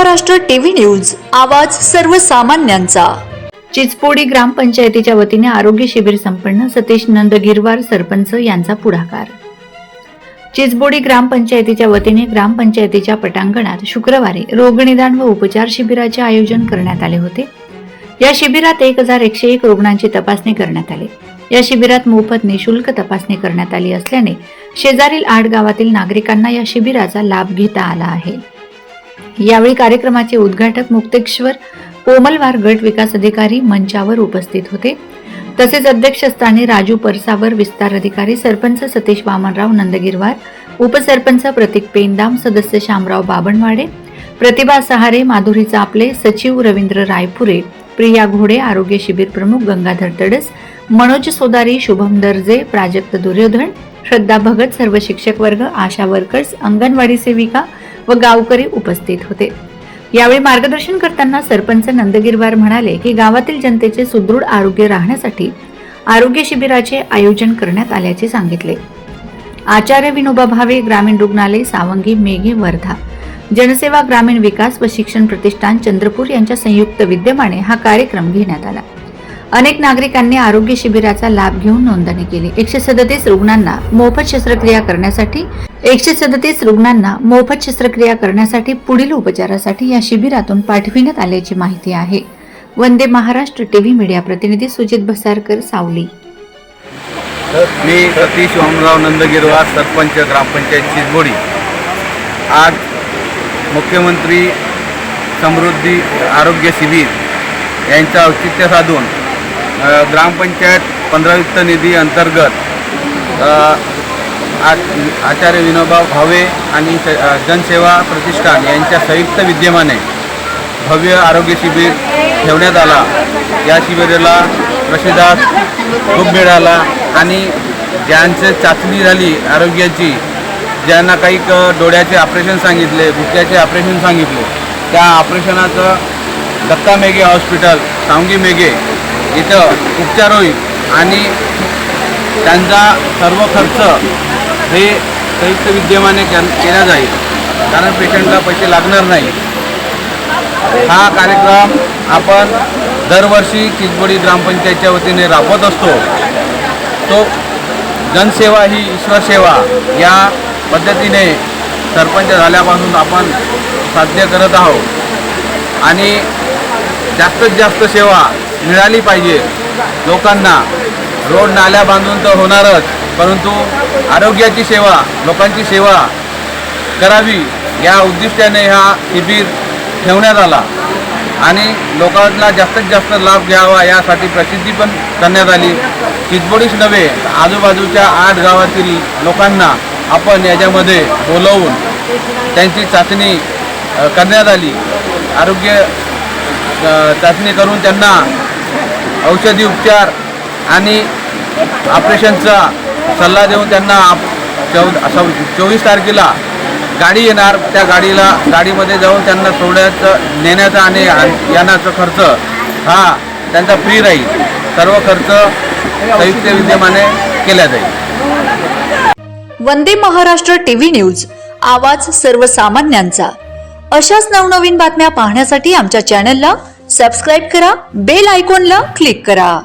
Maharashtra TV news आवाज सर्वसामान्यांचा. चिचपोडी ग्रामपंचायतीच्या वतीने आरोग्य शिबिर संपन्न सतीश नंदगिरवार सरपंच यांचा पुढाकार. चिचबोडी ग्रामपंचायतीच्या वतीने ग्रामपंचायतीच्या पटांगणात शुक्रवारी रोगनिदान व उपचार शिबिराचे आयोजन करण्यात आले होते. या शिबिरात एक हजार एकशे एक रुग्णांची तपासणी करण्यात आली. या शिबिरात मोफत निशुल्क तपासणी करण्यात आली असल्याने शेजारील आठ गावातील नागरिकांना या शिबिराचा लाभ घेता आला आहे. यावेळी कार्यक्रमाचे उद्घाटक मुक्तेश्वर कोमलवार गट विकास अधिकारी मंचावर उपस्थित होते. तसेच अध्यक्षस्थानी राजू परसावर विस्तार अधिकारी सरपंच सतीश वामनराव नंदगिरवार उपसरपंच प्रतीक पेंदाम सदस्य शामराव बाबणवाडे प्रतिभा सहारे माधुरी चापले सचिव रवींद्र रायपुरे प्रिया घोडे आरोग्य शिबिर प्रमुख गंगाधर तडस मनोज सोदारी शुभम दर्जे प्राजक्त दुर्योधन श्रद्धा भगत सर्व शिक्षक वर्ग आशा वर्कर्स अंगणवाडी सेविका व गावकरी उपस्थित होते. यावेळी मार्गदर्शन करताना सरपंच नंदगिरवार म्हणाले की गावातील जनतेचे सुदृढ आरोग्य राहण्यासाठी आरोग्य शिबिराचे आयोजन करण्यात आल्याचे सांगितले. आचार्य विनोबा भावे ग्रामीण रुग्णालय सावंगी मेघे वर्धा जनसेवा ग्रामीण विकास व शिक्षण प्रतिष्ठान चंद्रपूर यांच्या संयुक्त विद्यमाने हा कार्यक्रम घेण्यात आला. अनेक नागरिकांनी आरोग्य शिबिराचा लाभ घेऊन नोंदणी केली. एकशे सदतीस रुग्णांना मोफत शस्त्रक्रिया करण्यासाठी एकशे सदतीस रुग्णांना मोफत शस्त्रक्रिया करण्यासाठी पुढील उपचारासाठी या शिबिरातून पाठविण्यात आल्याची माहिती आहे. वंदे महाराष्ट्र टीव्ही मीडिया प्रतिनिधी सुजित भसारकर सावली. मी सतीश ओमराव नंदगिरवार सरपंच ग्रामपंचायत चिचबोडी आज मुख्यमंत्री समृद्धी आरोग्य शिबिर यांचं औचित्य साधून ग्रामपंचायत पंधरावित्त निधी अंतर्गत आचार्य विनोबा भावे आणि जनसेवा प्रतिष्ठान यांच्या संयुक्त विद्यमाने भव्य आरोग्य शिबिर ठेवण्यात आला. या शिबिराला प्रसिद्धात खूप मिळाला आणि ज्यांची चाचणी झाली आरोग्याची ज्यांना काही क डोळ्याचे ऑपरेशन सांगितले भुक्याचे ऑपरेशन सांगितले त्या ऑपरेशनाचं दत्ता मेघे हॉस्पिटल सावंगी मेघे इथं उपचार होईल आणि त्यांचा सर्व खर्च हे संयुक्त विद्यमाने के केला जाईल. कारण पेशंटला पैसे लागणार नाही. हा कार्यक्रम आपण दरवर्षी चिचबोडी ग्रामपंचायतच्या वतीने राबवत असतो. तो जनसेवा ही ईश्वरसेवा या पद्धतीने सरपंच झाल्यापासून आपण साध्य करत आहोत. आणि जास्तीत जास्त सेवा मिळाली पाहिजे लोकांना. रोड नाल्या बांधून तर होणारच परंतु आरोग्याची सेवा लोकांची सेवा करावी या उद्दिष्टाने हा शिबिर ठेवण्यात आला. आणि लोकांना जास्तीत जास्त लाभ घ्यावा यासाठी प्रसिद्धी पण करण्यात आली. चिचबोडीच नव्हे आजूबाजूच्या आठ गावातील लोकांना आपण याच्यामध्ये बोलवून त्यांची चाचणी करण्यात आली. आरोग्य चाचणी करून त्यांना औषधी उपचार आणि ऑपरेशनचा सल्ला देऊन त्यांना चौ सव चोवीस तारखेला गाडी येणार. त्या गाडीला गाडीमध्ये जाऊन त्यांना सोडण्याचं नेण्याचा आणि येण्याचा खर्च हा त्यांचा फ्री राहील. सर्व खर्च संयुक्त विद्यमाने केला जाईल. वंदे महाराष्ट्र टीव्ही न्यूज आवाज सर्वसामान्यांचा. अशाच नवनवीन बातम्या पाहण्यासाठी आमच्या चॅनलला सबस्क्राईब करा बेल आयकॉनला क्लिक करा.